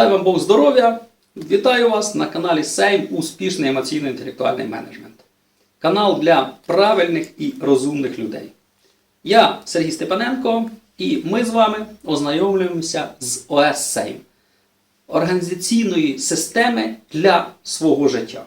Дай вам Бог здоров'я! Вітаю вас на каналі Сейм Успішний емоційно-інтелектуальний менеджмент. Канал для правильних і розумних людей. Я Сергій Степаненко, і ми з вами ознайомлюємося з ОС Сейм організаційної системи для свого життя.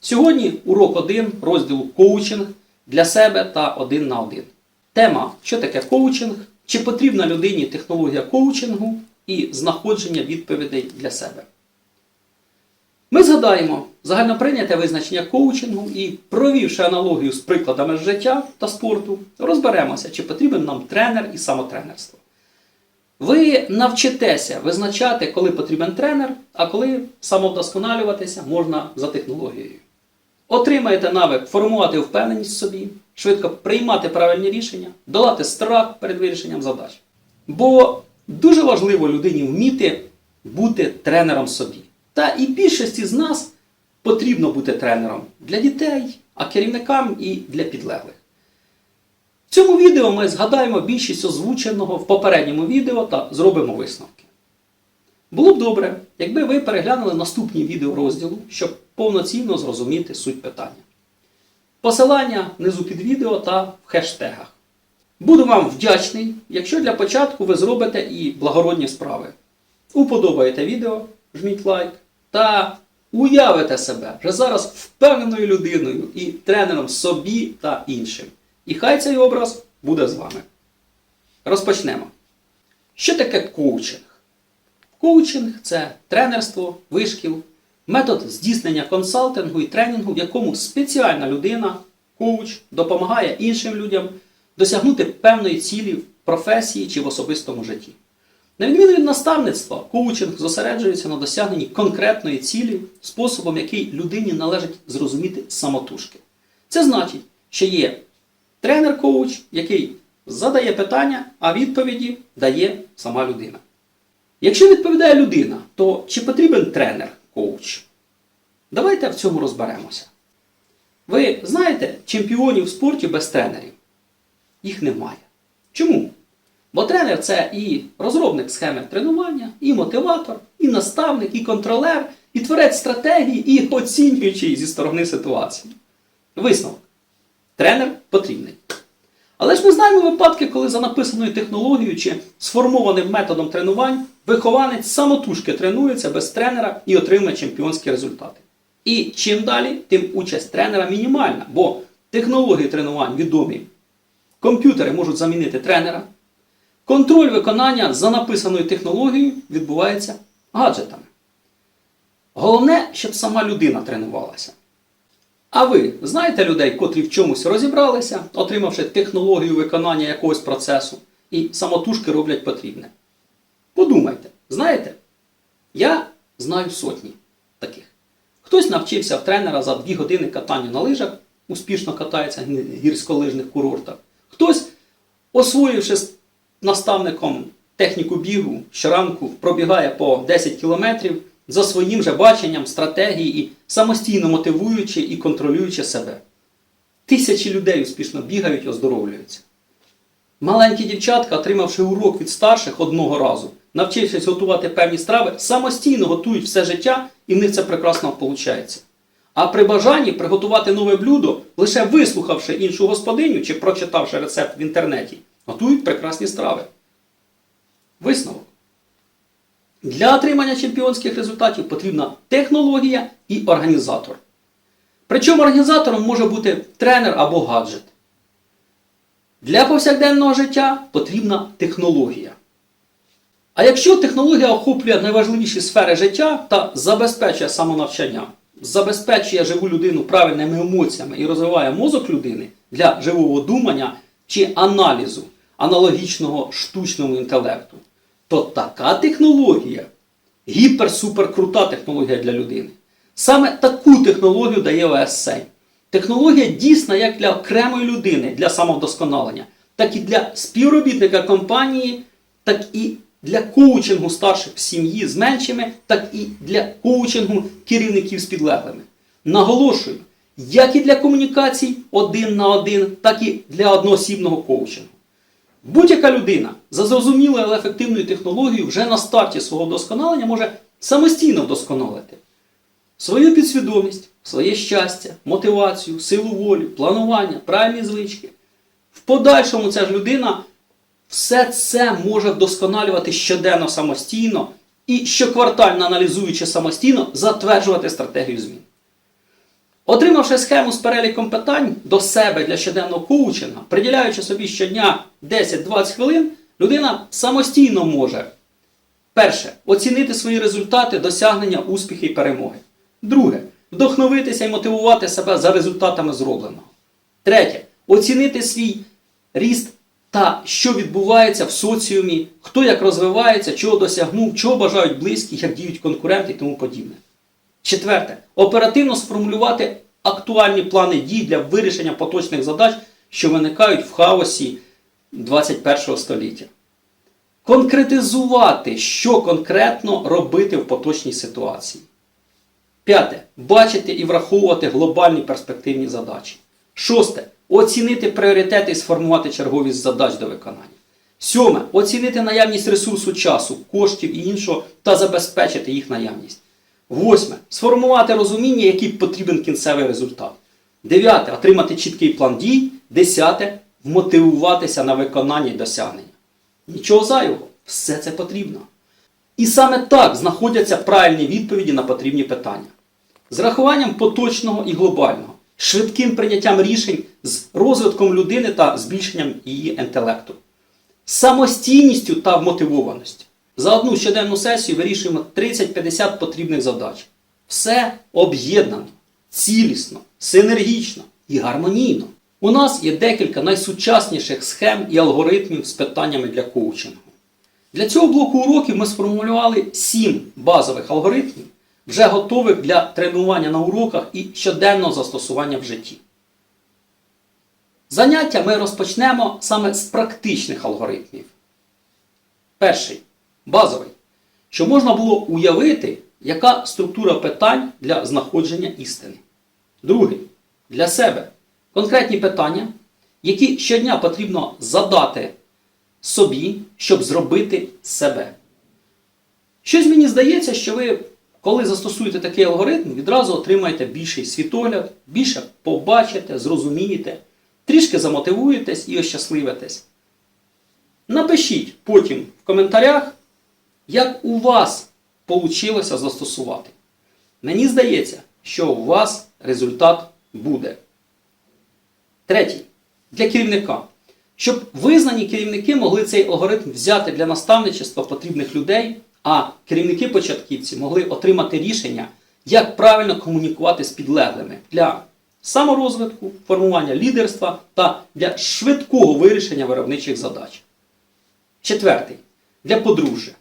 Сьогодні урок 1 розділу коучинг для себе та один на один. Тема, що таке коучинг, чи потрібна людині технологія коучингу і знаходження відповідей для себе. Ми згадаємо загальноприйняте визначення коучингу і, провівши аналогію з прикладами життя та спорту, розберемося, чи потрібен нам тренер і самотренерство. Ви навчитеся визначати, коли потрібен тренер, а коли самовдосконалюватися можна за технологією. Отримаєте навик формувати впевненість в собі, швидко приймати правильні рішення, долати страх перед вирішенням задач. Бо дуже важливо людині вміти бути тренером собі. Та і більшості з нас потрібно бути тренером для дітей, а керівникам і для підлеглих. В цьому відео ми згадаємо більшість озвученого в попередньому відео та зробимо висновки. Було б добре, якби ви переглянули наступні відео розділу, щоб повноцінно зрозуміти суть питання. Посилання внизу під відео та в хештегах. Буду вам вдячний, якщо для початку ви зробите і благородні справи. Уподобаєте відео, жміть лайк та уявите себе вже зараз впевненою людиною і тренером собі та іншим. І хай цей образ буде з вами. Розпочнемо. Що таке коучинг? Коучинг це тренерство, вишкіл, метод здійснення консалтингу і тренінгу, в якому спеціальна людина, коуч, допомагає іншим людям досягнути певної цілі в професії чи в особистому житті. На відміну від наставництва, коучинг зосереджується на досягненні конкретної цілі способом, який людині належить зрозуміти самотужки. Це значить, що є тренер-коуч, який задає питання, а відповіді дає сама людина. Якщо відповідає людина, то чи потрібен тренер-коуч? Давайте в цьому розберемося. Ви знаєте чемпіонів в спорті без тренерів? Їх немає. Чому? Бо тренер це і розробник схеми тренування, і мотиватор, і наставник, і контролер, і творець стратегії, і оцінюючий зі сторони ситуації. Висновок. Тренер потрібний. Але ж ми знаємо випадки, коли за написаною технологією чи сформованим методом тренувань вихованець самотужки тренується без тренера і отримує чемпіонські результати. І чим далі, тим участь тренера мінімальна, бо технології тренувань відомі. Комп'ютери можуть замінити тренера. Контроль виконання за написаною технологією відбувається гаджетами. Головне, щоб сама людина тренувалася. А ви знаєте людей, котрі в чомусь розібралися, отримавши технологію виконання якогось процесу, і самотужки роблять потрібне? Подумайте, знаєте? Я знаю сотні таких. Хтось навчився в тренера за 2 години катанню на лижах, успішно катається в гірськолижних курортах. Хтось, освоївши з наставником техніку бігу, щоранку пробігає по 10 кілометрів за своїм же баченням, стратегії і самостійно мотивуючи і контролюючи себе. Тисячі людей успішно бігають, оздоровлюються. Маленькі дівчатка, отримавши урок від старших одного разу, навчившись готувати певні страви, самостійно готують все життя, і в них це прекрасно виходить. А при бажанні приготувати нове блюдо, лише вислухавши іншу господиню чи прочитавши рецепт в інтернеті, готують прекрасні страви. Висновок. Для отримання чемпіонських результатів потрібна технологія і організатор. Причому організатором може бути тренер або гаджет. Для повсякденного життя потрібна технологія. А якщо технологія охоплює найважливіші сфери життя та забезпечує самонавчання, забезпечує живу людину правильними емоціями і розвиває мозок людини для живого думання чи аналізу аналогічного штучному інтелекту, то така технологія гіпер-супер крута технологія для людини. Саме таку технологію дає ОССЕЙ. Технологія дійсна як для окремої людини для самовдосконалення, так і для співробітника компанії, так і для коучингу старших в сім'ї з меншими, так і для коучингу керівників з підлеглими. Наголошую, як і для комунікацій один на один, так і для одноосібного коучингу. Будь-яка людина за зрозумілою, але ефективною технологією вже на старті свого вдосконалення може самостійно вдосконалити свою підсвідомість, своє щастя, мотивацію, силу волі, планування, правильні звички. В подальшому ця ж людина все це може вдосконалювати щоденно самостійно і щоквартально аналізуючи самостійно, затверджувати стратегію змін. Отримавши схему з переліком питань до себе для щоденного коучинга, приділяючи собі щодня 10-20 хвилин, людина самостійно може перше оцінити свої результати, досягнення, успіхи і перемоги. Друге вдохновитися і мотивувати себе за результатами зробленого. Третє оцінити свій ріст та що відбувається в соціумі, хто як розвивається, чого досягнув, чого бажають близькі, як діють конкуренти і тому подібне. Четверте. Оперативно сформулювати актуальні плани дій для вирішення поточних задач, що виникають в хаосі 21 століття. Конкретизувати, що конкретно робити в поточній ситуації. П'яте. Бачити і враховувати глобальні перспективні задачі. Шосте. Оцінити пріоритети і сформувати черговість задач до виконання. Сьоме. Оцінити наявність ресурсу часу, коштів і іншого та забезпечити їх наявність. Восьме. Сформувати розуміння, який потрібен кінцевий результат. Дев'яте. Отримати чіткий план дій. Десяте. Вмотивуватися на виконання і досягнення. Нічого зайвого. Все це потрібно. І саме так знаходяться правильні відповіді на потрібні питання. З рахуванням поточного і глобального, швидким прийняттям рішень з розвитком людини та збільшенням її інтелекту, самостійністю та вмотивованістю. За одну щоденну сесію вирішуємо 30-50 потрібних задач. Все об'єднано, цілісно, синергічно і гармонійно. У нас є декілька найсучасніших схем і алгоритмів з питаннями для коучингу. Для цього блоку уроків ми сформулювали 7 базових алгоритмів, вже готових для тренування на уроках і щоденного застосування в житті. Заняття ми розпочнемо саме з практичних алгоритмів. Перший базовий, що можна було уявити, яка структура питань для знаходження істини. Другий для себе конкретні питання, які щодня потрібно задати собі, щоб зробити себе. Щось мені здається, що ви, коли застосуєте такий алгоритм, відразу отримаєте більший світогляд, більше побачите, зрозумієте, трішки замотивуєтесь і ощасливитесь. Напишіть потім в коментарях, як у вас вийшло застосувати. Мені здається, що у вас результат буде. Третій. Для керівника. Щоб визнані керівники могли цей алгоритм взяти для наставничества потрібних людей, а керівники-початківці могли отримати рішення, як правильно комунікувати з підлеглими для саморозвитку, формування лідерства та для швидкого вирішення виробничих задач. Четвертий. Для подружжя.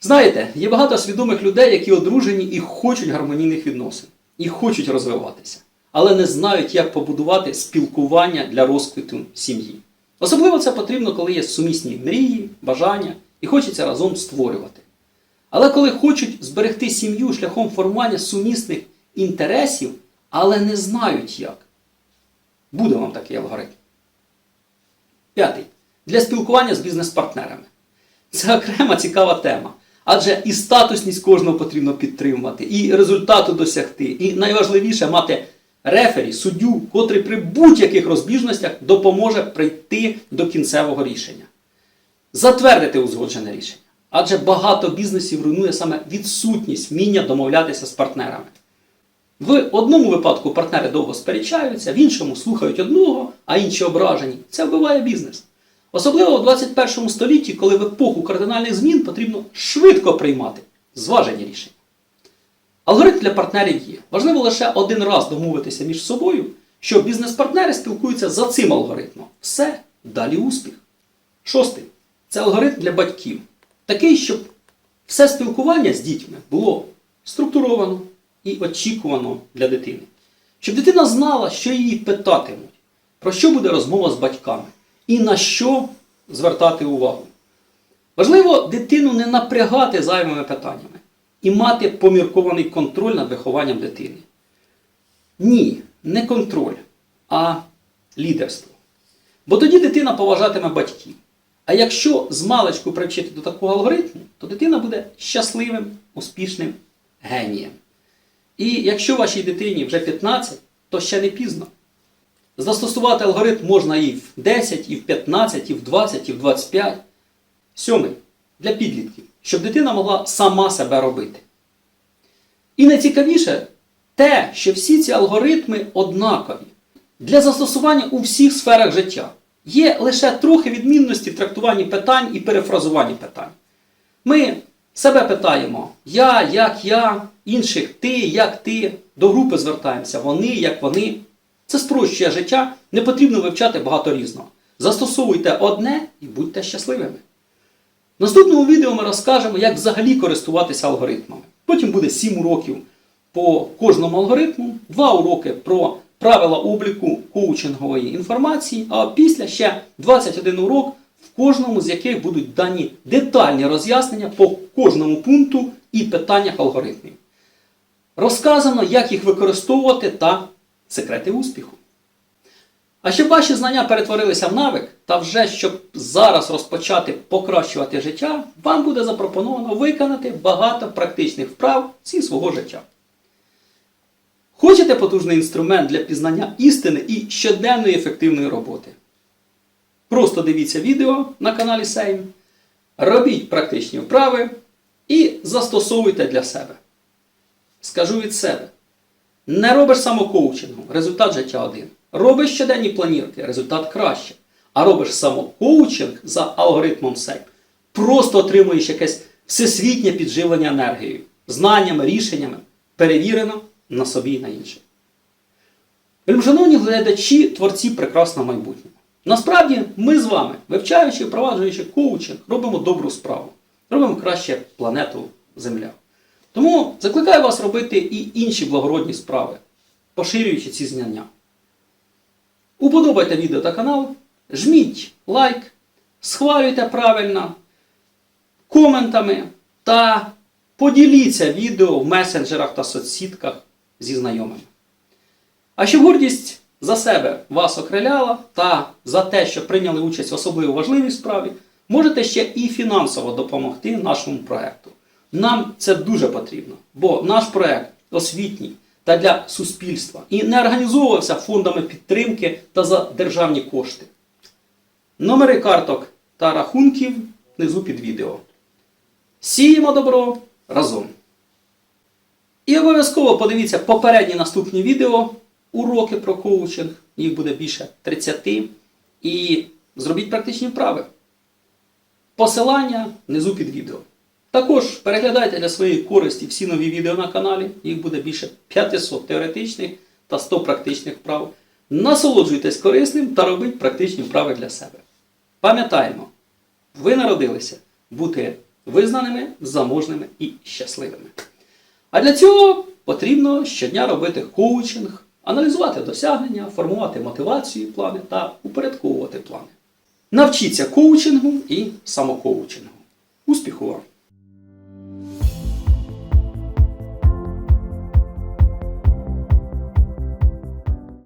Знаєте, є багато свідомих людей, які одружені і хочуть гармонійних відносин, і хочуть розвиватися, але не знають, як побудувати спілкування для розквіту сім'ї. Особливо це потрібно, коли є сумісні мрії, бажання і хочеться разом створювати. Але коли хочуть зберегти сім'ю шляхом формування сумісних інтересів, але не знають як. Буде вам такий алгоритм. П'ятий. Для спілкування з бізнес-партнерами. Це окрема цікава тема. Адже і статусність кожного потрібно підтримувати, і результату досягти. І найважливіше мати рефері, суддю, котрий при будь-яких розбіжностях допоможе прийти до кінцевого рішення. Затвердити узгоджене рішення. Адже багато бізнесів руйнує саме відсутність вміння домовлятися з партнерами. В одному випадку партнери довго сперечаються, в іншому слухають одного, а інші ображені. Це вбиває бізнес. Особливо в 21 столітті, коли в епоху кардинальних змін потрібно швидко приймати зважені рішення. Алгоритм для партнерів є. Важливо лише один раз домовитися між собою, що бізнес-партнери спілкуються за цим алгоритмом. Все, далі успіх. Шостий це алгоритм для батьків. Такий, щоб все спілкування з дітьми було структуровано і очікувано для дитини. Щоб дитина знала, що її питатимуть, про що буде розмова з батьками і на що звертати увагу. Важливо дитину не напрягати зайвими питаннями і мати поміркований контроль над вихованням дитини. Ні, не контроль, а лідерство. Бо тоді дитина поважатиме батьків. А якщо з маличку привчити до такого алгоритму, то дитина буде щасливим, успішним генієм. І якщо вашій дитині вже 15, то ще не пізно. Застосувати алгоритм можна і в 10, і в 15, і в 20, і в 25. Сьомий для підлітків, щоб дитина могла сама себе робити. І найцікавіше те, що всі ці алгоритми однакові для застосування у всіх сферах життя. Є лише трохи відмінності в трактуванні питань і перефразуванні питань. Ми себе питаємо я, як я, інших ти, як ти, до групи звертаємося, вони, як вони. Це спрощує життя, не потрібно вивчати багато різного. Застосовуйте одне і будьте щасливими. В наступному відео ми розкажемо, як взагалі користуватися алгоритмами. Потім буде 7 уроків по кожному алгоритму, 2 уроки про правила обліку коучингової інформації, а після ще 21 урок, в кожному з яких будуть дані детальні роз'яснення по кожному пункту і питаннях алгоритмів. Розказано, як їх використовувати та секрети успіху. А щоб ваші знання перетворилися в навик, та вже щоб зараз розпочати покращувати життя, вам буде запропоновано виконати багато практичних вправ зі свого життя. Хочете потужний інструмент для пізнання істини і щоденної ефективної роботи? Просто дивіться відео на каналі Сейм, робіть практичні вправи і застосовуйте для себе. Скажу від себе. Не робиш самокоучингу, результат життя один. Робиш щоденні планірки, результат краще. А робиш самокоучинг за алгоритмом SEC, просто отримуєш якесь всесвітнє підживлення енергією, знаннями, рішеннями, перевірено на собі і на інших. Вельмишановні глядачі, творці прекрасного майбутнього. Насправді, ми з вами, вивчаючи впроваджуючи коучинг, робимо добру справу, робимо краще планету Земля. Тому закликаю вас робити і інші благородні справи, поширюючи ці знання. Уподобайте відео та канал, жміть лайк, схвалюйте правильно коментами та поділіться відео в месенджерах та соцсітках зі знайомими. А щоб гордість за себе вас окриляла та за те, що прийняли участь в особливо важливій справі, можете ще і фінансово допомогти нашому проекту. Нам це дуже потрібно, бо наш проект освітній та для суспільства і не організовувався фондами підтримки та за державні кошти. Номери карток та рахунків внизу під відео. Сіємо добро разом! І обов'язково подивіться попередні наступні відео, уроки про коучинг, їх буде більше 30, і зробіть практичні вправи. Посилання внизу під відео. Також переглядайте для своєї користі всі нові відео на каналі, їх буде більше 500 теоретичних та 100 практичних вправ. Насолоджуйтесь корисним та робіть практичні вправи для себе. Пам'ятаємо, ви народилися бути визнаними, заможними і щасливими. А для цього потрібно щодня робити коучинг, аналізувати досягнення, формувати мотивацію, плани та упорядковувати плани. Навчіться коучингу і самокоучингу. Успіху вам!